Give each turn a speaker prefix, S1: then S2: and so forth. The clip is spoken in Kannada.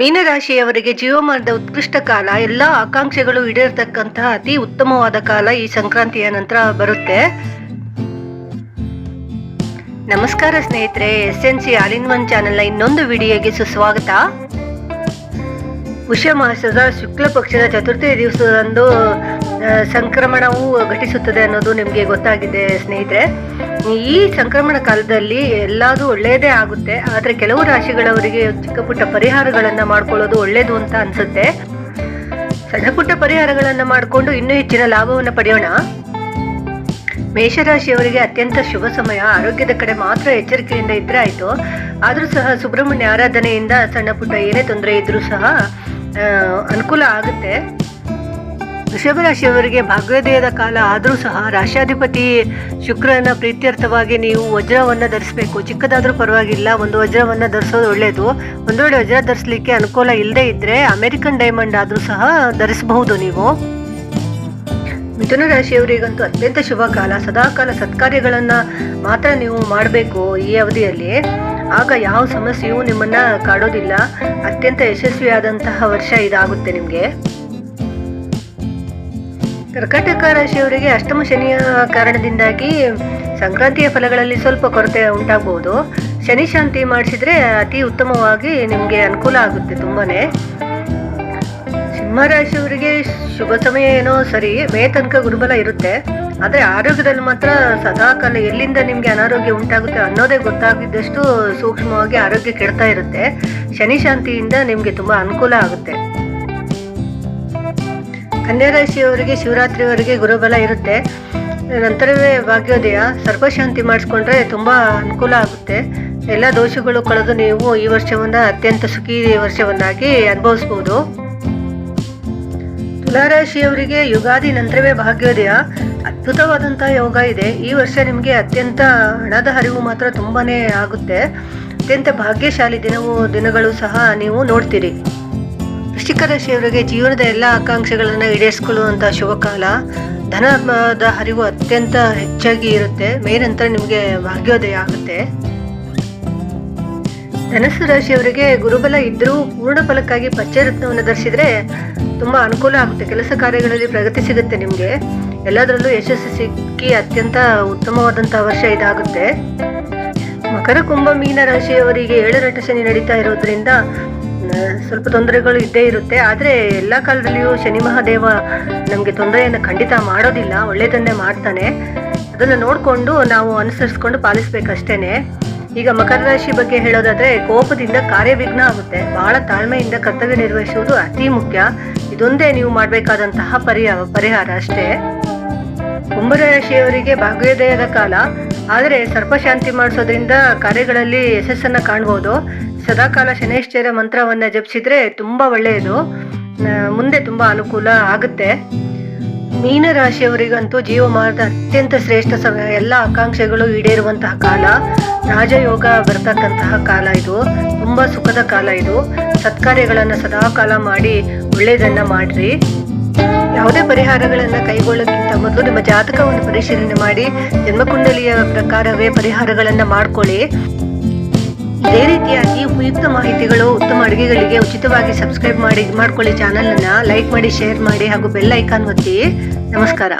S1: ಮೀನರಾಶಿಯವರಿಗೆ ಜೀವಮಾನದ ಉತ್ಕೃಷ್ಟ ಕಾಲ, ಎಲ್ಲ ಆಕಾಂಕ್ಷೆಗಳು ಈಡೇರತಕ್ಕಂತಹ ಅತಿ ಉತ್ತಮವಾದ ಕಾಲ ಈ ಸಂಕ್ರಾಂತಿಯ ನಂತರ ಬರುತ್ತೆ. ನಮಸ್ಕಾರ ಸ್ನೇಹಿತರೆ, S N C all in one ಚಾನೆಲ್ನ ಇನ್ನೊಂದು ವಿಡಿಯೋಗೆ ಸುಸ್ವಾಗತ. ಉಷ ಮಾಸದ ಶುಕ್ಲ ಪಕ್ಷದ ಚತುರ್ಥಿ ದಿವಸದಂದು ಸಂಕ್ರಮಣವು ಘಟಿಸುತ್ತದೆ ಅನ್ನೋದು ನಿಮಗೆ ಗೊತ್ತಾಗಿದೆ ಸ್ನೇಹಿತರೆ. ಈ ಸಂಕ್ರಮಣ ಕಾಲದಲ್ಲಿ ಎಲ್ಲಾದು ಒಳ್ಳೆಯದೇ ಆಗುತ್ತೆ, ಆದರೆ ಕೆಲವು ರಾಶಿಗಳವರಿಗೆ ಚಿಕ್ಕ ಪುಟ್ಟ ಪರಿಹಾರಗಳನ್ನು ಮಾಡ್ಕೊಳ್ಳೋದು ಒಳ್ಳೆಯದು ಅಂತ ಅನಿಸುತ್ತೆ. ಸಣ್ಣ ಪುಟ್ಟ ಪರಿಹಾರಗಳನ್ನು ಮಾಡಿಕೊಂಡು ಇನ್ನೂ ಹೆಚ್ಚಿನ ಲಾಭವನ್ನು ಪಡೆಯೋಣ. ಮೇಷರಾಶಿಯವರಿಗೆ ಅತ್ಯಂತ ಶುಭ ಸಮಯ, ಆರೋಗ್ಯದ ಕಡೆ ಮಾತ್ರ ಎಚ್ಚರಿಕೆಯಿಂದ ಇದ್ರೆ ಆಯಿತು. ಆದರೂ ಸಹ ಸುಬ್ರಹ್ಮಣ್ಯ ಆರಾಧನೆಯಿಂದ ಸಣ್ಣ ಪುಟ್ಟ ಏನೇ ತೊಂದರೆ ಇದ್ರೂ ಸಹ ಅನುಕೂಲ ಆಗುತ್ತೆ. ವೃಷಭ ರಾಶಿಯವರಿಗೆ ಭಾಗ್ಯೋದಯದ ಕಾಲ ಆದರೂ ಸಹ ರಾಶಾಧಿಪತಿ ಶುಕ್ರನ ಪ್ರೀತ್ಯರ್ಥವಾಗಿ ನೀವು ವಜ್ರವನ್ನು ಧರಿಸಬೇಕು. ಚಿಕ್ಕದಾದರೂ ಪರವಾಗಿಲ್ಲ, ಒಂದು ವಜ್ರವನ್ನು ಧರಿಸೋದು ಒಳ್ಳೆಯದು ಒಂದು ವೇಳೆ ವಜ್ರ ಧರಿಸಲಿಕ್ಕೆ ಅನುಕೂಲ ಇಲ್ಲದೇ ಇದ್ದರೆ ಅಮೆರಿಕನ್ ಡೈಮಂಡ್ ಆದರೂ ಸಹ ಧರಿಸಬಹುದು ನೀವು. ಮಿಥುನ ರಾಶಿಯವರಿಗಂತೂ ಅತ್ಯಂತ ಶುಭ ಕಾಲ. ಸದಾಕಾಲ ಸತ್ಕಾರ್ಯಗಳನ್ನು ಮಾತ್ರ ನೀವು ಮಾಡಬೇಕು ಈ ಅವಧಿಯಲ್ಲಿ. ಆಗ ಯಾವ ಸಮಸ್ಯೆಯೂ ನಿಮ್ಮನ್ನ ಕಾಡೋದಿಲ್ಲ. ಅತ್ಯಂತ ಯಶಸ್ವಿಯಾದಂತಹ ವರ್ಷ ಇದಾಗುತ್ತೆ ನಿಮಗೆ. ಕರ್ಕಾಟಕ ರಾಶಿಯವರಿಗೆ ಅಷ್ಟಮ ಶನಿಯ ಕಾರಣದಿಂದಾಗಿ ಸಂಕ್ರಾಂತಿಯ ಫಲಗಳಲ್ಲಿ ಸ್ವಲ್ಪ ಕೊರತೆ ಉಂಟಾಗಬಹುದು ಶನಿ ಶಾಂತಿ ಮಾಡಿಸಿದ್ರೆ ಅತಿ ಉತ್ತಮವಾಗಿ ನಿಮಗೆ ಅನುಕೂಲ ಆಗುತ್ತೆ ತುಂಬಾನೇ. ಸಿಂಹರಾಶಿಯವರಿಗೆ ಶುಭ ಸಮಯ ಏನೋ ಸರಿ, ಮೇ ತನಕ ಗುರುಬಲ ಇರುತ್ತೆ. ಆದರೆ ಆರೋಗ್ಯದಲ್ಲಿ ಮಾತ್ರ ಸದಾಕಾಲ ಎಲ್ಲಿಂದ ನಿಮಗೆ ಅನಾರೋಗ್ಯ ಉಂಟಾಗುತ್ತೆ ಅನ್ನೋದೇ ಗೊತ್ತಾಗಿದ್ದಷ್ಟು ಸೂಕ್ಷ್ಮವಾಗಿ ಆರೋಗ್ಯ ಕೆಡ್ತಾ ಇರುತ್ತೆ. ಶನಿ ಶಾಂತಿಯಿಂದ ನಿಮಗೆ ತುಂಬ ಅನುಕೂಲ ಆಗುತ್ತೆ. ಕನ್ಯಾ ರಾಶಿಯವರಿಗೆ ಶಿವರಾತ್ರಿವರೆಗೆ ಗುರುಬಲ ಇರುತ್ತೆ. ನಂತರವೇ ಭಾಗ್ಯೋದಯ, ಸರ್ಪಶಾಂತಿ ಮಾಡಿಸ್ಕೊಂಡ್ರೆ ತುಂಬ ಅನುಕೂಲ ಆಗುತ್ತೆ. ಎಲ್ಲ ದೋಷಗಳು ಕಳೆದು ನೀವು ಈ ವರ್ಷವನ್ನು ಅತ್ಯಂತ ಸುಖಿ ವರ್ಷವನ್ನಾಗಿ ಅನುಭವಿಸ್ಬೋದು. ತುಲಾರಾಶಿಯವರಿಗೆ ಯುಗಾದಿ ನಂತರವೇ ಭಾಗ್ಯೋದಯ ಅದ್ಭುತವಾದಂತಹ ಯೋಗ ಇದೆ. ಈ ವರ್ಷ ನಿಮಗೆ ಅತ್ಯಂತ ಹಣದ ಹರಿವು ಮಾತ್ರ ತುಂಬಾನೇ ಆಗುತ್ತೆ. ಅತ್ಯಂತ ಭಾಗ್ಯಶಾಲಿ ದಿನವೂ ದಿನಗಳು ಸಹ ನೀವು ನೋಡ್ತೀರಿ. ವೃಶ್ಚಿಕ ರಾಶಿಯವರಿಗೆ ಜೀವನದ ಎಲ್ಲ ಆಕಾಂಕ್ಷೆಗಳನ್ನು ಈಡೇರಿಸಿಕೊಳ್ಳುವಂಥ ಶುಭಕಾಲ. ಧನದ ಹರಿವು ಅತ್ಯಂತ ಹೆಚ್ಚಾಗಿ ಇರುತ್ತೆ. ಮೇ ನಂತರ ನಿಮಗೆ ಭಾಗ್ಯೋದಯ ಆಗುತ್ತೆ. ಧನಸ್ಸು ರಾಶಿಯವರಿಗೆ ಗುರುಬಲ ಇದ್ದರೂ ಪೂರ್ಣ ಫಲಕ್ಕಾಗಿ ಪಚ್ಚೆ ಧರಿಸಿದರೆ ಧರಿಸಿದ್ರೆ ತುಂಬಾ ಅನುಕೂಲ ಆಗುತ್ತೆ. ಕೆಲಸ ಕಾರ್ಯಗಳಲ್ಲಿ ಪ್ರಗತಿ ಸಿಗುತ್ತೆ ನಿಮಗೆ. ಎಲ್ಲದರಲ್ಲೂ ಯಶಸ್ಸು ಸಿಕ್ಕಿ ಅತ್ಯಂತ ಉತ್ತಮವಾದಂಥ ವರ್ಷ ಇದಾಗುತ್ತೆ. ಮಕರ ಕುಂಭ ಮೀನ ರಾಶಿಯವರಿಗೆ ಏಳರಟ ಶನಿ ನಡೀತಾ ಇರೋದ್ರಿಂದ ಸ್ವಲ್ಪ ತೊಂದರೆಗಳು ಇದ್ದೇ ಇರುತ್ತೆ. ಆದರೆ ಎಲ್ಲ ಕಾಲದಲ್ಲಿಯೂ ಶನಿ ಮಹಾದೇವ ನಮಗೆ ತೊಂದರೆಯನ್ನು ಖಂಡಿತ ಮಾಡೋದಿಲ್ಲ. ಒಳ್ಳೆಯದನ್ನೇ ಮಾಡ್ತಾನೆ. ಅದನ್ನು ನೋಡಿಕೊಂಡು ನಾವು ಅನುಸರಿಸ್ಕೊಂಡು ಪಾಲಿಸ್ಬೇಕಷ್ಟೇ ಈಗ ಮಕರ ರಾಶಿ ಬಗ್ಗೆ ಹೇಳೋದಾದರೆ, ಕೋಪದಿಂದ ಕಾರ್ಯವಿಘ್ನ ಆಗುತ್ತೆ. ಬಹಳ ತಾಳ್ಮೆಯಿಂದ ಕರ್ತವ್ಯ ನಿರ್ವಹಿಸುವುದು ಅತಿ ಮುಖ್ಯ. ಇದೊಂದೇ ನೀವು ಮಾಡಬೇಕಾದಂತಹ ಪರಿಹಾರ ಪರಿಹಾರ ಅಷ್ಟೇ. ಕುಂಭರಾಶಿಯವರಿಗೆ ಭಾಗ್ಯೋದಯದ ಕಾಲ. ಆದರೆ ಸರ್ಪಶಾಂತಿ ಮಾಡಿಸೋದ್ರಿಂದ ಕಾರ್ಯಗಳಲ್ಲಿ ಯಶಸ್ಸನ್ನು ಕಾಣ್ಬೋದು. ಸದಾಕಾಲ ಶನೈಶ್ಚರ್ಯ ಮಂತ್ರವನ್ನು ಜಪಿಸಿದ್ರೆ ತುಂಬ ಒಳ್ಳೆಯದು. ಮುಂದೆ ತುಂಬ ಅನುಕೂಲ ಆಗುತ್ತೆ. ಮೀನ ರಾಶಿಯವರಿಗಂತೂ ಜೀವಮಾನದ ಅತ್ಯಂತ ಶ್ರೇಷ್ಠ ಸಮಯ. ಎಲ್ಲ ಆಕಾಂಕ್ಷೆಗಳು ಈಡೇರುವಂತಹ ಕಾಲ. ರಾಜಯೋಗ ಬರ್ತಕ್ಕಂತಹ ಕಾಲ ಇದು. ತುಂಬಾ ಸುಖದ ಕಾಲ ಇದು. ಸತ್ಕಾರ್ಯಗಳನ್ನ ಸದಾಕಾಲ ಮಾಡಿ ಒಳ್ಳೆಯದನ್ನ ಮಾಡ್ರಿ. ಯಾವುದೇ ಪರಿಹಾರಗಳನ್ನು ಕೈಗೊಳ್ಳೋಕ್ಕಿಂತ ಮೊದಲು ನಿಮ್ಮ ಜಾತಕವನ್ನು ಪರಿಶೀಲನೆ ಮಾಡಿ. ಜನ್ಮಕುಂಡಲಿಯ ಪ್ರಕಾರವೇ ಪರಿಹಾರಗಳನ್ನು ಮಾಡ್ಕೊಳ್ಳಿ. ಇದೇ ರೀತಿಯಾಗಿ ಉಪಯುಕ್ತ ಮಾಹಿತಿಗಳು, ಉತ್ತಮ ಅಡುಗೆಗಳಿಗೆ ಉಚಿತವಾಗಿ ಸಬ್ಸ್ಕ್ರೈಬ್ ಮಾಡಿ ಮಾಡ್ಕೊಳ್ಳಿ ಚಾನಲನ್ನು ಲೈಕ್ ಮಾಡಿ ಶೇರ್ ಮಾಡಿ ಹಾಗೂ ಬೆಲ್ ಐಕಾನ್ ಒತ್ತಿ. ನಮಸ್ಕಾರ.